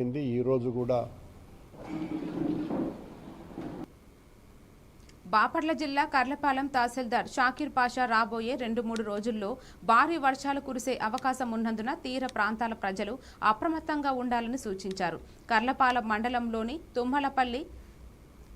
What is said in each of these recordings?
జరిగింది ఈరోజు కూడా. బాపట్ల జిల్లా కర్లపాలెం తహసీల్దార్ షాకీర్ పాషా రాబోయే రెండు మూడు రోజుల్లో భారీ వర్షాలు కురిసే అవకాశం ఉన్నందున తీర ప్రాంతాల ప్రజలు అప్రమత్తంగా ఉండాలని సూచించారు. కర్లపాలెం మండలంలోని తుమ్మలపల్లి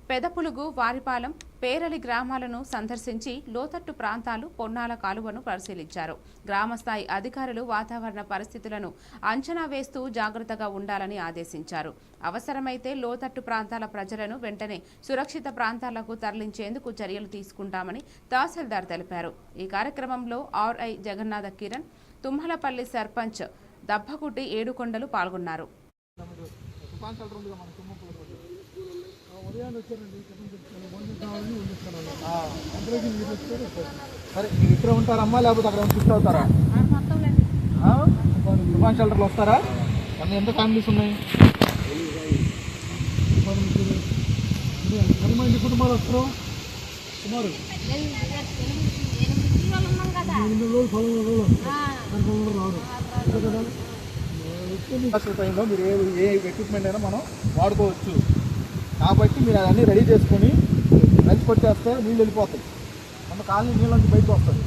పెదపులుగు వారిపాలెం పేరలి గ్రామాలను సందర్శించి లోతట్టు ప్రాంతాలు పొన్నాల కాలువను పరిశీలించారు. గ్రామస్థాయి అధికారులు వాతావరణ పరిస్థితులను అంచనా వేస్తూ జాగ్రత్తగా ఉండాలని ఆదేశించారు. అవసరమైతే లోతట్టు ప్రాంతాల ప్రజలను వెంటనే సురక్షిత ప్రాంతాలకు తరలించేందుకు చర్యలు తీసుకుంటామని తహసీల్దార్ తెలిపారు. ఈ కార్యక్రమంలో ఆర్ఐ జగన్నాథ కిరణ్ తుమ్మలపల్లి సర్పంచ్ దబ్బగుడ్డి ఏడుకొండలు పాల్గొన్నారు. ఉదయాన్నే వచ్చారండి భోజనం కావాలని అందరికీ మీరు వచ్చారు సరే మీరు ఇక్కడ ఉంటారమ్మా లేకపోతే అక్కడ షిఫ్ట్ అవుతారా? తుఫాన్ షెల్టర్లో వస్తారా? అన్ని ఎంత ఫ్యామిలీస్ ఉన్నాయి? పది మంది కుటుంబాలు వస్తారు? సుమారు? ఎనిమిది రోజులు పదమూడు రోజులు వస్తారు పదకొండు రోజులు రాదు అంతే కదా అసలు టైంలో మీరు ఏ ఏ ఎక్విప్మెంట్ అయినా మనం వాడుకోవచ్చు. కాబట్టి మీరు అవన్నీ రెడీ చేసుకొని లంచ్ కొట్టేస్తే నీళ్ళు వెళ్ళిపోతాయి. మన కాలనీ నీళ్ళ నుంచి బయటకు వస్తుంది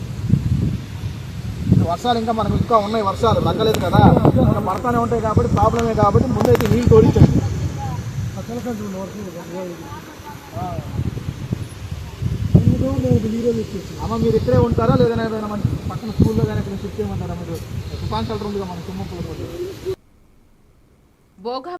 వర్షాలు ఇంకా మనకు ఇంకా ఉన్నాయి వర్షాలు తగ్గలేదు కదా. మనం పడతానే ఉంటాయి కాబట్టి ప్రాబ్లమే కాబట్టి ముందైతే నీళ్ళు తోడించండి. వర్షం అమ్మ మీరు ఇక్కడే ఉంటారా లేదైనా ఏదైనా మన పక్కన స్కూల్లో కానీ ఇక్కడ షిఫ్ట్ చేయమంటారా? మీరు తుఫాన్ షెల్టర్ ఉందిగా మన తుమ్మపుల బోగా